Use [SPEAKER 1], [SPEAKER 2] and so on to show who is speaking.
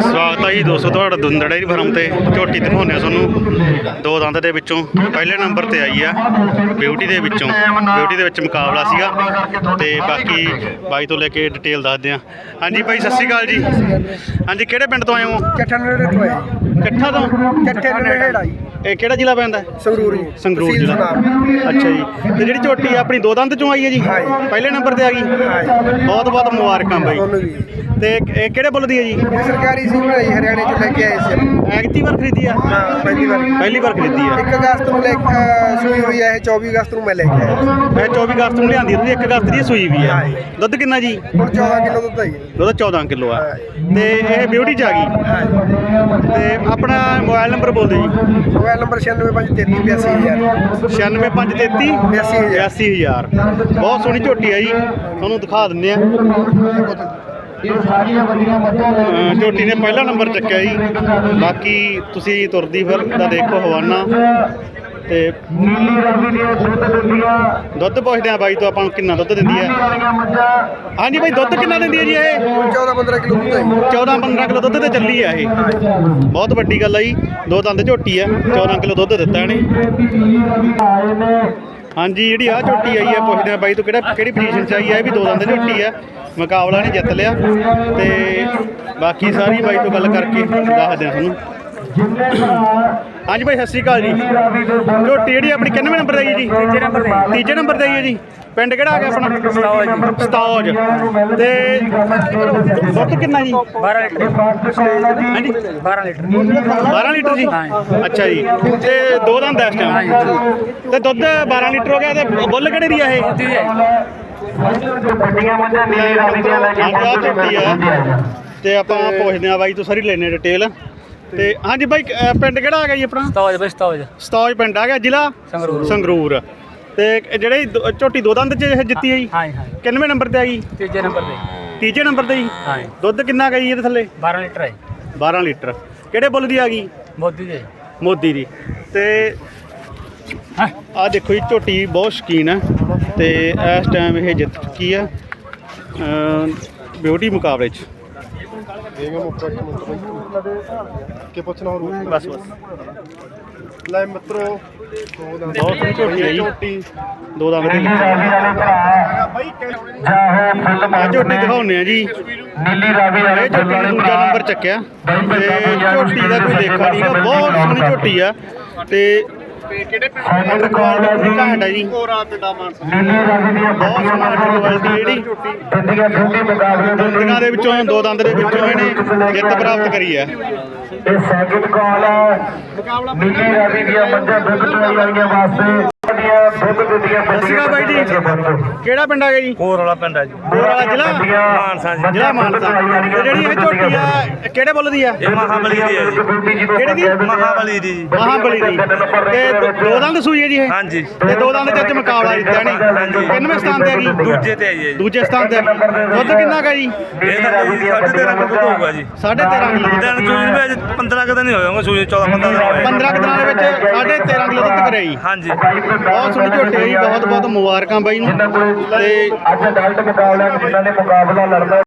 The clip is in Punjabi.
[SPEAKER 1] ਸਵਾਗਤ ਹੈ ਜੀ ਦੋਸਤੋ ਤੁਹਾਡਾ ਦੁੰਦੜਾ ਡੇਅਰੀ ਫਾਰਮ ਤੇ ਝੋਟੀ ਦਿਖਾਉਂਦੇ ਆ ਤੁਹਾਨੂੰ। ਦੋ ਦੰਦ ਦੇ ਵਿੱਚੋਂ ਪਹਿਲੇ ਨੰਬਰ ਤੇ ਆਈ ਆ ਬਿਊਟੀ ਦੇ ਵਿੱਚੋਂ। ਬਿਊਟੀ ਦੇ ਵਿੱਚ ਮੁਕਾਬਲਾ ਸੀਗਾ ਤੇ ਬਾਕੀ ਬਾਈ ਤੋਂ ਲੈ ਕੇ ਡਿਟੇਲ ਦੱਸਦੇ ਆ। ਹਾਂਜੀ ਬਾਈ ਸਤਿ ਸ਼੍ਰੀ ਅਕਾਲ ਜੀ। ਹਾਂਜੀ ਕਿਹੜੇ ਪਿੰਡ ਤੋਂ ਆਏ ਹੋ?
[SPEAKER 2] ਚੱਠਾ ਨੇੜੇ ਤੋਂ ਹੈ
[SPEAKER 1] ਕਿੱਥਾ ਤੋਂ?
[SPEAKER 2] ਚੱਠੇ ਨੇੜੇ ਆਈ।
[SPEAKER 1] ਇਹ ਕਿਹੜਾ ਜ਼ਿਲ੍ਹਾ ਪੈਂਦਾ?
[SPEAKER 2] ਸੰਗਰੂਰ। ਜੀ
[SPEAKER 1] ਸੰਗਰੂਰ ਜ਼ਿਲ੍ਹਾ। ਅੱਛਾ ਜੀ। ਤੇ ਜਿਹੜੀ ਝੋਟੀ ਆਪਣੀ ਦੋ ਦੰਦ ਚੋਂ ਆਈ ਹੈ ਜੀ?
[SPEAKER 2] ਜੀ।
[SPEAKER 1] ਪਹਿਲੇ ਨੰਬਰ ਤੇ ਆ ਗਈ?
[SPEAKER 2] ਜੀ।
[SPEAKER 1] ਬਹੁਤ ਬਹੁਤ ਮੁਬਾਰਕਾਂ ਬਾਈ। ਤੇ ਇਹ ਕਿਹੜੇ ਬੁੱਲ ਦੀ ਹੈ ਜੀ?
[SPEAKER 2] ਇਹ ਸਰਕਾਰੀ ਸੀ ਬਣਾਈ ਹਰਿਆਣੇ ਚ ਲੈ ਕੇ ਆਏ ਸੀ
[SPEAKER 1] ਐਗਤੀ ਵਾਰ ਖਰੀਦੀ ਆ?
[SPEAKER 2] ਹਾਂ ਪਹਿਲੀ ਵਾਰ।
[SPEAKER 1] ਪਹਿਲੀ ਵਾਰ ਖਰੀਦੀ ਆ।
[SPEAKER 2] 1 ਅਗਸਤ ਨੂੰ ਲੈ ਕੇ ਅਹ, ਸੂਈ ਹੋਈ ਹੈ ਇਹ 24 ਅਗਸਤ ਨੂੰ ਮੈਂ ਲੈ ਕੇ ਆਇਆ।
[SPEAKER 1] ਇਹ 24 ਅਗਸਤ ਨੂੰ ਲਿਆਂਦੀ ਤੁਸੀਂ 1 ਅਗਸਤ ਦੀ ਸੂਈ ਵੀ ਆ।
[SPEAKER 2] ਹਾਂ।
[SPEAKER 1] ਦੁੱਧ ਕਿੰਨਾ ਜੀ?
[SPEAKER 2] ਹੁਣ 14 ਕਿਲੋ ਦੁੱਧ ਹੈ
[SPEAKER 1] ਦੁੱਧ 14 ਕਿਲੋ ਆ।
[SPEAKER 2] ਹਾਂ
[SPEAKER 1] ਤੇ ਇਹ ਬਿਊਟੀ ਚ ਆ ਗਈ? ਤੇ ਆਪਣਾ ਮੋਬਾਈਲ ਨੰਬਰ ਬੋਲ ਦਿਓ ਜੀ।
[SPEAKER 2] ਮੋਬਾਈਲ ਨੰਬਰ 9653382000
[SPEAKER 1] 96533
[SPEAKER 2] 82000
[SPEAKER 1] 82000 ਬਹੁਤ ਸੋਹਣੀ ਝੋਟੀ ਆ ਜੀ। ਤੁਹਾਨੂੰ ਦਿਖਾ ਦਿੰਦੇ ਆ। ਅਹ ਝੋਟੀ ਨੇ ਪਹਿਲਾ ਨੰਬਰ ਚੱਕਿਆ ਜੀ। ਬਾਕੀ ਤੁਸੀਂ ਤੁਰਦੀ ਫਿਰ ਦਾ ਦੇਖੋ ਹਵਾਨਾ। ਤੇ ਦੁੱਧ ਪੁੱਛਦੇ ਆ ਬਾਈ ਤੋਂ ਆਪਾਂ ਨੂੰ ਕਿੰਨਾ ਦੁੱਧ ਦਿੰਦੀ ਹੈ? ਹਾਂਜੀ ਬਾਈ ਦੁੱਧ ਕਿੰਨਾ ਦਿੰਦੀ ਹੈ ਜੀ ਇਹ?
[SPEAKER 2] 14 15 ਕਿਲੋ ਦੁੱਧ ਹੈ
[SPEAKER 1] 14 15 ਕਿਲੋ ਦੁੱਧ ਤੇ ਚੱਲੀ ਆ ਇਹ। ਬਹੁਤ ਵੱਡੀ ਗੱਲ ਆ ਜੀ। ਦੋ ਦੰਦ ਝੋਟੀ ਆ 14 ਕਿਲੋ ਦੁੱਧ ਦਿੱਤਾ ਇਹਨੇ। ਹਾਂਜੀ, ਜਿਹੜੀ ਆ ਝੋਟੀ ਆਈ ਹੈ ਪੁੱਛਦੇ ਆ ਬਾਈ ਤੋਂ ਕਿਹੜਾ ਕਿਹੜੀ ਪੋਜੀਸ਼ਨ ਚ ਆਈ ਹੈ ਇਹ ਵੀ ਦੋ ਦੰਦ ਝੋਟੀ ਹੈ ਮੁਕਾਬਲਾ ਨੇ ਜਿੱਤ ਲਿਆ। ਤੇ ਬਾਕੀ ਸਾਰੀ ਬਾਈ ਤੋਂ ਗੱਲ ਕਰਕੇ ਦੱਸਦੇ ਆ ਤੁਹਾਨੂੰ। ਹਾਂਜੀ ਬਾਈ ਸਤਿ ਸ਼੍ਰੀ ਅਕਾਲ ਜੀ। ਝੋਟੀ ਜਿਹੜੀ ਆਪਣੀ ਕਿੰਨਵੇਂ ਨੰਬਰ ਆਈ ਜੀ ਤੀਜੇ ਨੰਬਰ ਤੀਜੇ ਹੈ ਜੀ ਪਿੰਡ ਕਿਹੜਾ ਆ ਗਿਆ ਆਪਣਾ? ਸਤੌਜ ਸਤੌਜ। ਤੇ ਦੁੱਧ ਕਿੰਨਾ ਜੀ?
[SPEAKER 3] 12 ਲੀਟਰ।
[SPEAKER 1] ਹਾਂਜੀ।
[SPEAKER 3] 12 ਲੀਟਰ।
[SPEAKER 1] 12 ਲੀਟਰ ਜੀ? ਅੱਛਾ ਜੀ। ਤੇ ਦੋ ਦੰਦ ਇਸ ਟਾਈਮ ਤੇ ਦੁੱਧ 12 ਲੀਟਰ ਹੋ ਗਿਆ ਤੇ ਬੁੱਲ ਕਿਹੜੇ ਦੀ ਆ ਇਹ? ਤੇ ਆਪਾਂ ਪੁੱਛਦੇ ਆ ਬਾਈ ਤੋਂ ਸਾਰੀ ਲੈਣੇ ਡਿਟੇਲ। ਤੇ ਹਾਂਜੀ ਬਾਈ ਪਿੰਡ ਕਿਹੜਾ ਆ ਗਿਆ ਜੀ ਆਪਣਾ?
[SPEAKER 3] ਸਤੌਜ ਬਈ ਸਤੌਜ।
[SPEAKER 1] ਸਤੌਜ ਪਿੰਡ ਆ ਗਿਆ ਜ਼ਿਲ੍ਹਾ
[SPEAKER 3] ਸੰਗਰੂਰ।
[SPEAKER 1] ਸੰਗਰੂਰ। ਤੇ ਜਿਹੜੇ ਦੋ- ਝੋਟੀ ਦੋ ਦੰਦ ਚ ਇਹ ਜਿੱਤੀ ਹੈ ਜੀ?
[SPEAKER 3] ਹਾਂ ਹਾਂ
[SPEAKER 1] ਕਿੰਨਵੇਂ ਨੰਬਰ ਤੇ ਆ ਗਈ
[SPEAKER 3] ਤੀਜੇ ਨੰਬਰ ਤੇ।
[SPEAKER 1] ਤੀਜੇ ਨੰਬਰ ਤੇ ਜੀ?
[SPEAKER 3] ਹਾਂ
[SPEAKER 1] ਦੁੱਧ ਕਿੰਨਾ ਗਈ ਇਹਦੇ ਥੱਲੇ?
[SPEAKER 3] 12 ਲੀਟਰ ਹੈ
[SPEAKER 1] 12 ਲੀਟਰ। ਕਿਹੜੇ ਬੁੱਲ ਦੀ ਆ ਗਈ?
[SPEAKER 3] ਮੋਦੀ ਦੇ
[SPEAKER 1] ਮੋਦੀ ਦੀ। ਤੇ
[SPEAKER 3] ਹਾਂ?
[SPEAKER 1] ਆ ਦੇਖੋ ਜੀ ਝੋਟੀ ਬਹੁਤ ਸ਼ਕੀਨ ਹੈ। ਤੇ ਇਸ ਟਾਈਮ ਇਹ ਜਿੱਤ ਚੁੱਕੀ ਆ ਬਿਊਟੀ ਮੁਕਾਬਲੇ 'ਚ।
[SPEAKER 2] ਕਿ ਪੁੱਛਣਾ ਹੋਰ
[SPEAKER 1] ਬਸ ਬਸ।
[SPEAKER 2] ਲੈ ਮਿੱਤਰੋ
[SPEAKER 1] ਬਹੁਤ ਸੋਹਣੀ ਝੋਟੀ ਹੈ ਜੀ।
[SPEAKER 2] ਝੋਟੀ।
[SPEAKER 1] ਦੋ ਦੰਦ ਦੇ ਆ ਝੋਟੀ ਦਿਖਾਉਂਦੇ ਆ ਜੀ। ਇਹ ਝੋਟੀ ਨੇ ਦੂਜਾ ਨੰਬਰ ਚੱਕਿਆ। ਤੇ ਝੋਟੀ ਦਾ ਕੋਈ ਲੇਖਾ ਨਹੀਂਗਾ ਬਹੁਤ ਸੋਹਣੀ ਝੋਟੀ ਆ। ਤੇ ਕਿਹੜੇ ਪਿੰਡ ਕੁਆਲਿਟੀ ਘਾਟ ਹੈ ਜੀ। ਬਹੁਤ ਸੋਹਣੀ ਕੁਆਲਿਟੀ ਜਿਹੜੀ। ਦੰਦਾਂ ਦੇ ਵਿੱਚੋਂ ਦੋ ਦੰਦ ਦੇ ਵਿੱਚੋਂ ਇਹਨੇ ਜਿੱਤ ਪ੍ਰਾਪਤ ਕਰੀ ਹੈ।
[SPEAKER 4] ਇਹ ਸੈਕਿੰਡ ਕਾਲ ਹੈ ਨੀਲੀ ਰਾਵੀ ਦੀਆਂ ਮੱਝਾਂ ਦੁੱਧ ਚੋਈ ਵਾਲੀਆਂ ਵਾਸਤੇ। ਦੀਆਂ ਦੁੱਧ
[SPEAKER 1] ਸ਼੍ਰੀ ਅਕਾਲ ਬਾਈ ਜੀ। ਕਿਹੜਾ ਪਿੰਡ ਆ ਗਿਆ ਜੀ?
[SPEAKER 3] ਹੋਰ ਵਾਲਾ ਪਿੰਡ ਹੈ ਜੀ।
[SPEAKER 1] ਹੋਰ ਵਾਲਾ ਜ਼ਿਲ੍ਹਾ?
[SPEAKER 3] ਮਾਨਸਾ ਜੀ।
[SPEAKER 1] ਜ਼ਿਲ੍ਹਾ ਮਾਨਸਾ। ਤੇ ਜਿਹੜੀ ਇਹ ਝੋਟੀ ਆ ਕਿਹੜੇ ਬੁੱਲ ਦੀ ਆ?
[SPEAKER 3] ਇਹ ਮਹਾਬਲੀ ਦੀ ਹੈ ਜੀ।
[SPEAKER 1] ਕਿਹੜੇ ਦੀ?
[SPEAKER 3] ਮਹਾਬਲੀ ਦੀ ਜੀ।
[SPEAKER 1] ਮਹਾਬਲੀ ਦੀ। ਤੇ ਦੋ- ਦੰਦ ਸੂਈ ਹੈ ਜੀ ਇਹ?
[SPEAKER 3] ਹਾਂਜੀ।
[SPEAKER 1] ਤੇ ਦੋ ਦੰਦ ਚ ਅੱਜ ਮੁਕਾਬਲਾ ਜਿੱਤਿਆ ਨੇ ਕਿੰਨਵੇਂ ਸਥਾਨ ਤੇ ਆ ਗਈ
[SPEAKER 3] ਦੂਜੇ ਤੇ ਹੈ ਜੀ
[SPEAKER 1] ਦੂਜੇ ਸਥਾਨ ਤੇ ਆ ਦੁੱਧ ਕਿੰਨਾ ਕਾ ਜੀ?
[SPEAKER 3] ਇਹ ਤਾਂ ਜੀ 13.5 ਕਿਲੋ ਦੁੱਧ ਹੋਊਗਾ ਜੀ।
[SPEAKER 1] 13.5 ਕਿਲੋ।
[SPEAKER 3] ਦਿਨ ਚੋਈ ਵੀ ਅੱਜ 15 ਕਦੇ ਨਹੀਂ ਹੋਇਆ ਸੂਈ 14 15 ਦਿਨ ਹੋਏ।
[SPEAKER 1] 15 ਕੁ ਦਿਨਾਂ ਦੇ ਵਿੱਚ 13.5 ਕਿਲੋ ਦੁੱਧ ਕਰਿਆ ਜੀ।
[SPEAKER 3] ਹਾਂਜੀ।
[SPEAKER 1] ਬਹੁਤ ਸੋਹਣੀ ਝੋਟੀ ਹੈ ਜੀ ਬਹੁਤ ਬਹੁਤ ਮੁਬਾਰਕਾਂ ਬਾਈ ਨੂੰ। ਤੇ
[SPEAKER 4] ਅੱਜ ਅਡਲਟ ਮੁਕਾਬਲਾ ਜਿਨ੍ਹਾਂ ਨੇ ਮੁਕਾਬਲਾ ਲੜਨਾ